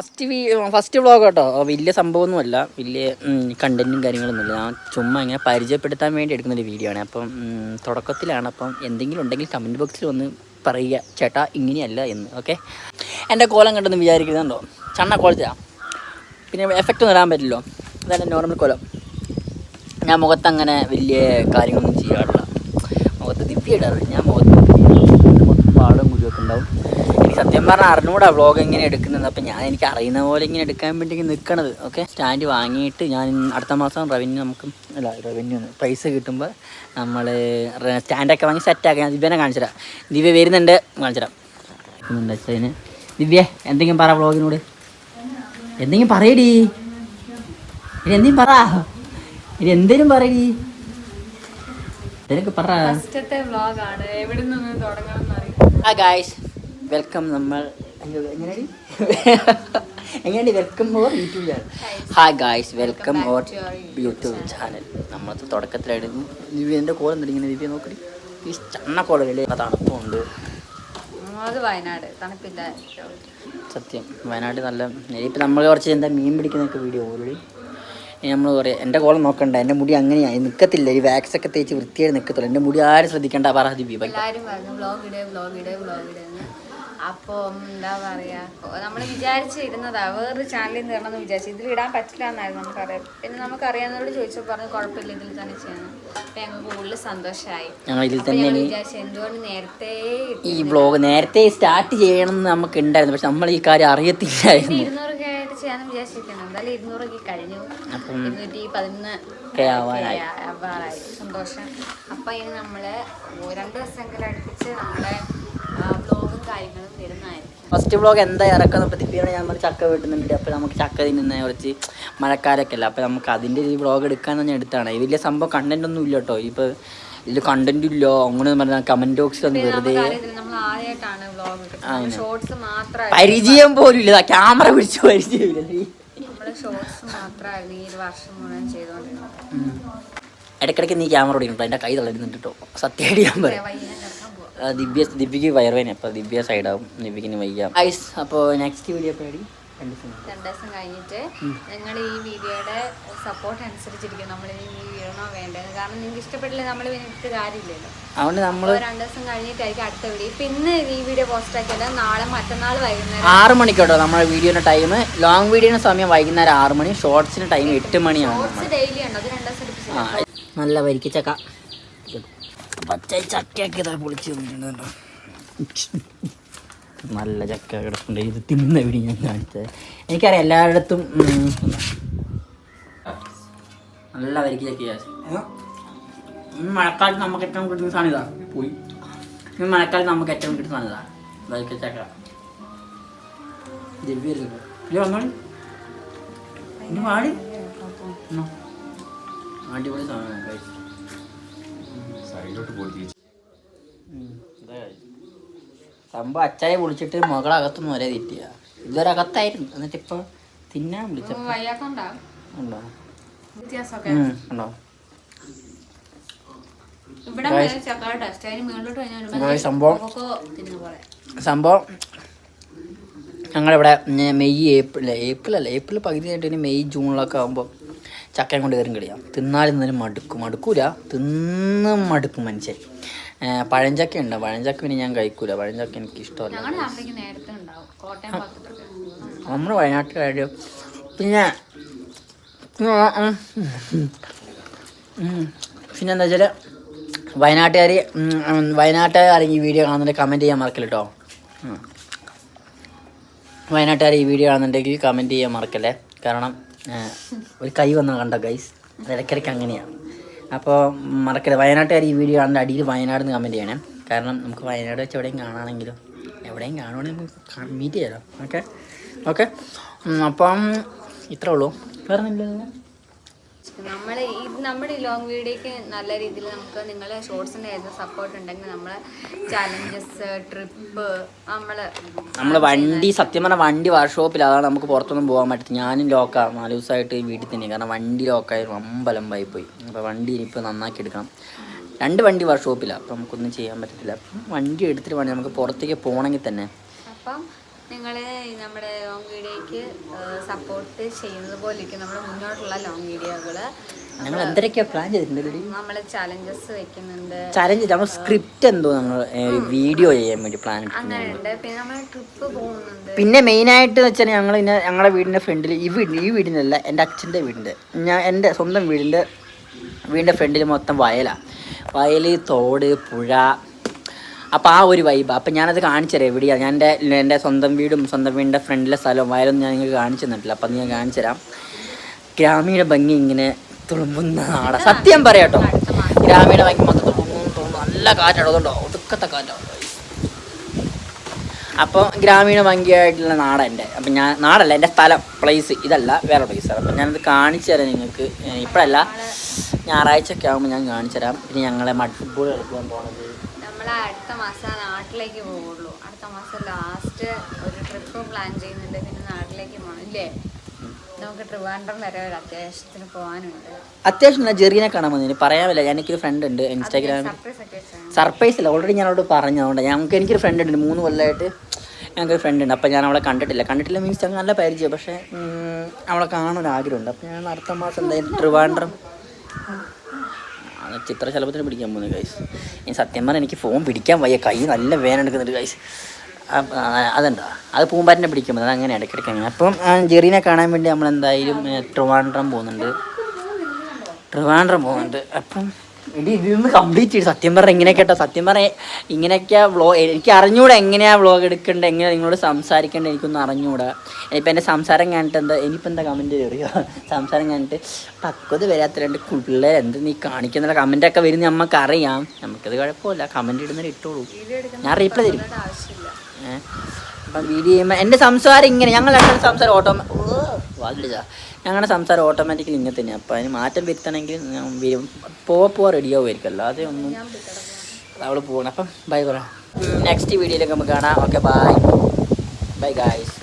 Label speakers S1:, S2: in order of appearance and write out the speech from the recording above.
S1: First വീ first vlog കേട്ടോ. വലിയ സംഭവമൊന്നുമല്ല. വലിയ കണ്ടന്റും കാര്യങ്ങളൊന്നുമില്ല. ഞാൻ ചുമ്മാ ഇങ്ങനെ പരിചയപ്പെടുത്താൻ വേണ്ടി എടുക്കുന്നൊരു വീഡിയോ ആണ്. അപ്പം തുടക്കത്തിലാണ്. അപ്പം എന്തെങ്കിലും ഉണ്ടെങ്കിൽ കമന്റ് ബോക്സിൽ വന്ന് പറയുക ചേട്ടാ ഇങ്ങനെയല്ല എന്ന്. ഓക്കെ എന്റെ കോലം കണ്ടെന്ന് വിചാരിക്കുന്നുണ്ടോ? ചണ്ണ കോലത്തിലാണ് പിന്നെ എഫക്റ്റ് ഒന്നും ഇടാൻ പറ്റില്ലല്ലോ. അതാണ് നോർമൽ കോലം. ഞാൻ മുഖത്ത് അങ്ങനെ വലിയ കാര്യങ്ങളൊന്നും ചെയ്യാറില്ല. മുഖത്ത് ദിവ്യ ഇടാറ് ഞാൻ മുഖത്ത് മൊത്തം പാടും കുരുവൊക്കെ ഉണ്ടാവും. എനിക്ക് സത്യം പറഞ്ഞാൽ അറിഞ്ഞൂടാ വ്ളോഗ് എങ്ങനെ എടുക്കുന്നത്. അപ്പം ഞാൻ എനിക്ക് അറിയുന്ന പോലെ ഇങ്ങനെ എടുക്കാൻ വേണ്ടി നിൽക്കണത് ഓക്കെ സ്റ്റാൻഡ് വാങ്ങിയിട്ട് ഞാൻ അടുത്ത മാസം റവന്യൂ നമുക്ക് അല്ല റവന്യൂ പൈസ കിട്ടുമ്പോൾ നമ്മൾ സ്റ്റാൻഡൊക്കെ വാങ്ങി സെറ്റാക്കി ഞാൻ ദിവ്യനെ കാണിച്ചു തരാം ദിവ്യ വരുന്നുണ്ട്. കാണിച്ചു തരാം വരുന്നുണ്ട് അച്ഛന് ദിവ്യ എന്തെങ്കിലും പറ വ്ളോഗിനോട് എന്തെങ്കിലും പറയടി. ഇനി എന്തെങ്കിലും പറ. ഇനി എന്തേലും പറയടി. പറ. ആ ഗായ്സ് വെൽക്കം നമ്മൾ അയ്യോ, എങ്ങനെയാടി എങ്ങനെയാടി welcome our YouTube channel hi guys welcome our YouTube channel നമ്മളത് തുടക്കത്തിലായിരുന്നു ദിവ്യന്റെ കോളം ഇങ്ങനെ ദിവ്യ നോക്കി ഈ ചണ്ണ കോളല്ലേ തണുപ്പുണ്ട്.
S2: വയനാട്. തണുപ്പില്ല.
S1: സത്യം. വയനാട് നല്ല ഇപ്പം നമ്മൾ കുറച്ച് എന്താ മീൻ പിടിക്കുന്നൊക്കെ വീഡിയോ ഓൾറെഡി നമ്മൾ പറയാം എന്റെ കോളം നോക്കണ്ട. എന്റെ മുടി അങ്ങനെയായി. നിൽക്കത്തില്ല ഈ വാക്സ് ഒക്കെ തേച്ച് വൃത്തിയായി നിൽക്കത്തുള്ളൂ എന്റെ മുടി ആരും ശ്രദ്ധിക്കേണ്ട. പറ ദിവ്യ ബൈ
S2: എല്ലാരും പറഞ്ഞു വ്ളോഗ് ഇടേ വ്ളോഗ് ഇടേ എന്ന് അപ്പം എന്താ പറയാ? നമ്മൾ വിചാരിച്ചിരുന്നതാ വേറൊരു ചാനലിൽ നിന്ന് ഇടണമെന്ന് വിചാരിച്ചു. ഇതിൽ ഇടാൻ പറ്റില്ല എന്നായിരുന്നു നമുക്കറിയാം. പിന്നെ നമുക്ക് നമുക്കറിയാവുന്നവരോട് ചോദിച്ചപ്പോൾ പറഞ്ഞു കുഴപ്പമില്ല ഇതിൽ തന്നെ ചെയ്യണം. അപ്പൊ ഞങ്ങൾക്ക് കൂടുതൽ സന്തോഷമായി വിചാരിച്ചു എന്തുകൊണ്ട് നേരത്തെ
S1: ഈ ബ്ലോഗ് നേരത്തെ സ്റ്റാർട്ട് ചെയ്യണം എന്ന് നമുക്ക് ഉണ്ടായിരുന്നു പക്ഷെ നമ്മൾ ഈ കാര്യം അറിയത്തില്ലായിരുന്നു.
S2: ഇരുന്നൂറൊക്കെ ആയിട്ട് ചെയ്യാന്ന് വിചാരിച്ചിരിക്കണം എന്തായാലും ഇരുന്നൂറൊക്കെ കഴിഞ്ഞു. ഇരുന്നൂറ്റി പതിനൊന്ന് സന്തോഷം. അപ്പൊ ഇനി നമ്മൾ രണ്ട് ദിവസമെങ്കിലും അടുപ്പിച്ച് നമ്മുടെ കാര്യങ്ങളും വരുന്നതായിരിക്കും.
S1: ഫസ്റ്റ് വ്ളോഗ് എന്താ ഇറക്കുന്ന പ്രതിപ്പിയാണ് ഞാൻ നമ്മൾ ചക്ക വീട്ടുന്നുണ്ട്. അപ്പോൾ നമുക്ക് ചക്ക തിന്നുന്ന കുറച്ച് മഴക്കാരൊക്കെ അല്ല? അപ്പോൾ നമുക്ക് അതിന്റെ ഒരു വ്ളോഗ് എടുക്കാൻ തന്നെ എടുത്താണ്. വലിയ സംഭവം കണ്ടന്റ് ഒന്നും ഇല്ല കേട്ടോ. ഇപ്പോൾ ഇതിൽ കണ്ടന്റ് ഇല്ല. അങ്ങനെ പറഞ്ഞാൽ കമന്റ് ബോക്സിൽ ഒന്ന് വെറുതെ പരിചയം പോലും ഇല്ല. ക്യാമറ പിടിച്ച് പരിചയമില്ല.
S2: ഈ ചെയ്തുകൊണ്ടിരുന്നത്.
S1: ഇടയ്ക്കിടയ്ക്ക് നീ ക്യാമറ ഓടിക്കുന്നുണ്ടോ എന്റെ കൈ തളരുന്നുണ്ട് കേട്ടോ സത്യമായിട്ട് ഞാൻ പറയാം. ദിവ്യ ദിവ്യക്ക് വയറുവേന അപ്പോൾ ദിവ്യ സൈഡാവും. ദിവ്യക്കിന് വയ്യാം. ഐസ് അപ്പോൾ നെക്സ്റ്റ് വീഡിയോ പേടി രണ്ട് ദിവസം
S2: രണ്ട് ദിവസം കഴിഞ്ഞിട്ട് നിങ്ങൾ ഈ വീഡിയോയുടെ സപ്പോർട്ട് അനുസരിച്ചിരിക്കും നമ്മൾ ഇനി ഈ വീഡിയോണോ വേണ്ടത് കാരണം നിങ്ങൾക്ക് ഇഷ്ടപ്പെട്ടില്ല നമ്മൾ വിനിട്ട് കാര്യമില്ലല്ലോ.
S1: അതുകൊണ്ട് നമ്മൾ
S2: രണ്ട് ദിവസം കഴിഞ്ഞിട്ടായിരിക്കും അടുത്ത വീഡിയോ പിന്നെ ഇന്ന് ഈ വീഡിയോ പോസ്റ്റ് ആക്കിയത് നാളെ മറ്റന്നാൾ വൈകുന്നേരം.
S1: ആറ് മണിക്കോട്ടോ നമ്മുടെ വീഡിയോയുടെ ടൈം ലോങ് വീഡിയോയുടെ സമയം വൈകുന്നേരം ആറ് മണി. ഷോർട്സിന് ടൈം എട്ട് മണിയാണ്.
S2: ഡെയിലി ഉണ്ടോ അത് രണ്ട് ദിവസം
S1: നല്ല വരിക്കച്ചക്ക പച്ച ചക്കയൊക്കെ ഇതാ പൊളിച്ച് തന്നിട്ടുണ്ട് നല്ല ചക്ക കിടപ്പുണ്ട്. ഇത് തിന്ന വീഡിയോ ഞാൻ കാണിച്ചത് എനിക്കറിയാം എല്ലായിടത്തും നല്ല വരിക്ക് ചക്ക മഴക്കാലത്ത് നമുക്ക് ഏറ്റവും കിട്ടുന്ന സാധനം ഇതാ. പോയി. ഈ മഴക്കാലത്ത് നമുക്ക് ഏറ്റവും കിട്ടുന്ന സാധനം ഇതാ. വരിക്ക ചക്ക. ദിവ്യ പാടി ഉം. അടിപൊളി സാധനം guys. ഇതാ guys. സംഭവം അച്ചായ വിളിച്ചിട്ട് മകളകത്തൊന്നും ഒരേ തെറ്റിയ. ഇതുവരെ അകത്തായിരുന്നു. എന്നിട്ട് ഇപ്പൊ തിന്നാൻ വിളിച്ചോ സംഭവം
S2: തിന്ന പോലെ.
S1: സംഭവം ഞങ്ങളിവിടെ മെയ് ഏപ്രിൽ ഏപ്രിൽ അല്ല ഏപ്രിൽ പകുതി ആയിട്ട് ഇനി മെയ് ജൂണിലൊക്കെ ആകുമ്പോൾ ചക്കയും കൊണ്ട് കയറും കളിയാം. തിന്നാലും തിന്നാലും മടുക്കും. മടുക്കൂല തിന്ന് മടുക്കും മനുഷ്യൻ. പഴഞ്ചക്ക ഉണ്ട്? പഴഞ്ചക്ക പിന്നെ ഞാൻ കഴിക്കൂല. പഴഞ്ചക്ക എനിക്ക് ഇഷ്ടമല്ല. നമ്മുടെ വയനാട്ടിലായിട്ട് പിന്നെ പിന്നെ എന്താ വെച്ചാൽ വയനാട്ടുകാർ വയനാട്ടുകാർ ഈ വീഡിയോ കാണുന്നുണ്ടെങ്കിൽ കമന്റ് ചെയ്യാൻ മറക്കില്ല കേട്ടോ വയനാട്ടുകാർ ഈ വീഡിയോ കാണുന്നുണ്ടെങ്കിൽ കമന്റ് ചെയ്യാൻ മറക്കല്ലേ? കാരണം ഒരു കൈ വന്നാൽ കണ്ട ഗൈസ് ഇടയ്ക്കിടയ്ക്ക് അങ്ങനെയാണ് അപ്പോൾ മറക്കരുത്. വയനാട്ടുകാർ ഈ വീഡിയോ കാണുന്ന അടിയിൽ വയനാട് എന്ന് കമന്റ് ചെയ്യണേ. കാരണം നമുക്ക് വയനാട് വെച്ച് എവിടെയും കാണാണെങ്കിലും എവിടെയും കാണുവാണെങ്കിൽ നമുക്ക് മീറ്റ് ചെയ്യാലോ. ഓക്കെ ഓക്കെ അപ്പം ഇത്രേ ഉള്ളൂ. വേറെ ഒന്നുമില്ലല്ലോ
S2: നമ്മൾ ഈ നമ്മുടെ ഈ ലോങ് വീഡിയോക്ക് നല്ല രീതിയിൽ നമുക്ക് നിങ്ങളെ ഷോർട്സിന്റെ ആയിരുന്നു സപ്പോർട്ട് ഉണ്ടെങ്കിൽ നമ്മളെ ചാലഞ്ചസ് ട്രിപ്പ് നമ്മൾ
S1: നമ്മൾ വണ്ടി സത്യം പറഞ്ഞാൽ വണ്ടി വർക്ക്ഷോപ്പിൽ അതാണ് നമുക്ക് പുറത്തൊന്നും പോകാൻ പറ്റത്തില്ല ഞാനും ലോക്കാണ് നാല് ദിവസമായിട്ട് വീട്ടിൽ തന്നെ. കാരണം വണ്ടി ലോക്കായിരുന്നു അമ്പലമ്പായി പോയി. അപ്പോൾ വണ്ടി ഇനിയിപ്പോൾ നന്നാക്കി എടുക്കണം. രണ്ട് വണ്ടി വർക്ക്ഷോപ്പിലാണ് അപ്പം നമുക്കൊന്നും ചെയ്യാൻ പറ്റത്തില്ല. അപ്പം വണ്ടി എടുത്തിട്ട് വേണമെങ്കിൽ നമുക്ക് പുറത്തേക്ക് പോകണമെങ്കിൽ തന്നെ.
S2: അപ്പം നിങ്ങൾ നമ്മുടെ ലോങ് വീഡിയോയ്ക്ക് സപ്പോർട്ട് ചെയ്യുന്നത് പോലെ ഇരിക്കും നമ്മുടെ മുന്നോട്ടുള്ള ലോങ് വീഡിയോകൾ
S1: ഞങ്ങൾ എന്തൊക്കെയാ പ്ലാൻ ചെയ്തിട്ടുണ്ട്
S2: നമ്മൾ ചലഞ്ചസ് വെക്കുന്നുണ്ട്.
S1: ചലഞ്ച് നമ്മൾ സ്ക്രിപ്റ്റ് എന്തോ നമ്മൾ വീഡിയോ ചെയ്യാൻ വേണ്ടി പ്ലാൻ
S2: അങ്ങനെയുണ്ട്. പിന്നെ നമ്മൾ ട്രിപ്പ് പോകുന്നുണ്ട്.
S1: പിന്നെ മെയിനായിട്ട് വെച്ചാൽ ഞങ്ങൾ ഇങ്ങനെ ഞങ്ങളുടെ വീടിന്റെ ഫ്രണ്ടിൽ ഈ വീട് ഈ വീടിനല്ല എന്റെ അച്ഛന്റെ വീടിന്റെ ഞാൻ എന്റെ സ്വന്തം വീടിന്റെ വീടിന്റെ ഫ്രണ്ടിൽ മൊത്തം വയലാണ് വയൽ തോട് പുഴ അപ്പോൾ ആ ഒരു വൈബ് അപ്പോൾ ഞാനത് കാണിച്ചു തരാം എവിടെയാണ് ഞാൻ എന്റെ എന്റെ സ്വന്തം വീടും സ്വന്തം വീടിന്റെ ഫ്രണ്ടിലെ സ്ഥലവും വയലൊന്നും ഞാൻ നിങ്ങൾക്ക് കാണിച്ചു തന്നിട്ടില്ല. അപ്പം ഞാൻ കാണിച്ചു തരാം ഗ്രാമീണ ഭംഗി ഇങ്ങനെ തുളുമ്പുന്ന നാട. സത്യം പറയാട്ടോ ഗ്രാമീണ ഭംഗി മൊത്തം തുളുമ്പുന്നു നല്ല കാറ്റാണ്. അതുകൊണ്ടോ? ഒടുക്കത്തെ കാറ്റാണ് അപ്പോൾ ഗ്രാമീണ ഭംഗിയായിട്ടുള്ള നാടാണ് എന്റെ. അപ്പം ഞാൻ നാടല്ല എന്റെ സ്ഥലം പ്ലേസ് ഇതല്ല വേറെ പ്ലേസാണ് അപ്പം ഞാനത് കാണിച്ചു തരാം നിങ്ങൾക്ക് ഇപ്പോഴല്ല. ഞായറാഴ്ച ഒക്കെ ആകുമ്പോൾ ഞാൻ കാണിച്ചു തരാം പിന്നെ ഞങ്ങളെ മഡ് ഫുട്ബോൾ കളിക്കാൻ പോണത്
S2: നമ്മൾ അടുത്ത മാസം നാട്ടിലേക്ക് പോവുള്ളൂ. അടുത്ത മാസം ലാസ്റ്റ് ഒരു ട്രിപ്പ് പ്ലാൻ ചെയ്യുന്നുണ്ട്. പിന്നെ നാട്ടിലേക്ക് പോകണം ഇല്ലേ? നമുക്ക് ട്രിവാൻഡ്രം വരെ ഒരു അത്യാവശ്യത്തിന് പോകാനുണ്ട്
S1: അത്യാവശ്യം ഞാൻ ജെറീനെ കാണാൻ വന്നതിന് പറയാമല്ല എനിക്കൊരു ഫ്രണ്ട് ഉണ്ട് ഇൻസ്റ്റാഗ്രാമിൽ
S2: സർപ്രൈസ്
S1: ഇല്ല ഓൾറെഡി ഞാൻ അവളോട് പറഞ്ഞു അതുകൊണ്ട് ഞങ്ങൾക്ക് എനിക്കൊരു ഫ്രണ്ട് ഉണ്ട്. മൂന്ന് കൊല്ലമായിട്ട് ഞങ്ങൾക്കൊരു ഫ്രണ്ട് ഉണ്ട്. അപ്പോൾ ഞാൻ അവളെ കണ്ടിട്ടില്ല. കണ്ടിട്ടില്ല മീൻസ് ഞങ്ങൾ നല്ല പരിചയം പക്ഷേ അവളെ കാണാൻ ഒരു ആഗ്രഹമുണ്ട് അപ്പോൾ ഞാൻ അടുത്ത മാസം എന്തായാലും ട്രിവാൻഡ്രം ചിത്രശലഭത്തിന് പിടിക്കാൻ പോകുന്നു ഗൈസ് ഇനി സത്യം പറഞ്ഞാൽ എനിക്ക് ഫോൺ പിടിക്കാൻ വയ്യ. കൈ നല്ല വേദന എടുക്കുന്നുണ്ട് ഗൈസ് അതെന്താ? അത് പൂമ്പാറ്റിനെ പിടിക്കാൻ പോകുന്നത്. അങ്ങനെ ഇടയ്ക്കിടയ്ക്ക് അങ്ങനെ അപ്പം ജെറീനെ കാണാൻ വേണ്ടി നമ്മൾ എന്തായാലും ട്രിവാൻഡ്രം പോകുന്നുണ്ട്. ട്രിവാൻഡ്രം പോകുന്നുണ്ട്. അപ്പം ഇടി ഇതിന്ന് കംപ്ലീറ്റ് ചെയ്തു. സത്യം പറഞ്ഞാൽ ഇങ്ങനെ കേട്ടോ. സത്യം പറഞ്ഞാൽ ഇങ്ങനെയൊക്കെയാ വ്ളോഗ് എനിക്ക് അറിഞ്ഞൂടാ എങ്ങനെയാ വ്ളോഗ് എടുക്കേണ്ടത് എങ്ങനെ നിങ്ങളോട് സംസാരിക്കേണ്ടത് എനിക്കൊന്നും അറിഞ്ഞൂടാ. ഇനിയിപ്പോൾ എന്റെ സംസാരം കണ്ടിട്ട് എന്താ ഇനിയിപ്പോൾ എന്താ കമന്റ് കയറിയോ സംസാരം കണ്ടിട്ട് പക്വത വരാത്ത രണ്ട് പിള്ളേർ എന്ത് നീ കാണിക്കുന്ന കമന്റൊക്കെ വരുന്ന നമുക്ക് അറിയാം നമുക്കത് കുഴപ്പമില്ല. കമന്റ് ഇടുന്നതിൽ ഇട്ടോളൂ. ഞാൻ റീപ്ലൈ തരും. അപ്പം വീഡിയോ ചെയ്യുമ്പോൾ എന്റെ സംസാരം ഇങ്ങനെ. ഞങ്ങൾ രണ്ടും സംസാരം ഓട്ടോമാ വാതിലിച്ചാ ഞങ്ങളുടെ സംസാരം ഓട്ടോമാറ്റിക്കലി ഇങ്ങനെ തന്നെയാണ് അപ്പോൾ അതിന് മാറ്റം വരുത്തണമെങ്കിൽ പോവാ പോവാ റെഡി ആവുമായിരിക്കും. അല്ലാതെ ഒന്നും അവൾ പോകണം അപ്പം ബൈ പറ. നെക്സ്റ്റ് വീഡിയോയിലേക്ക് നമുക്ക് കാണാം. Okay bye bye guys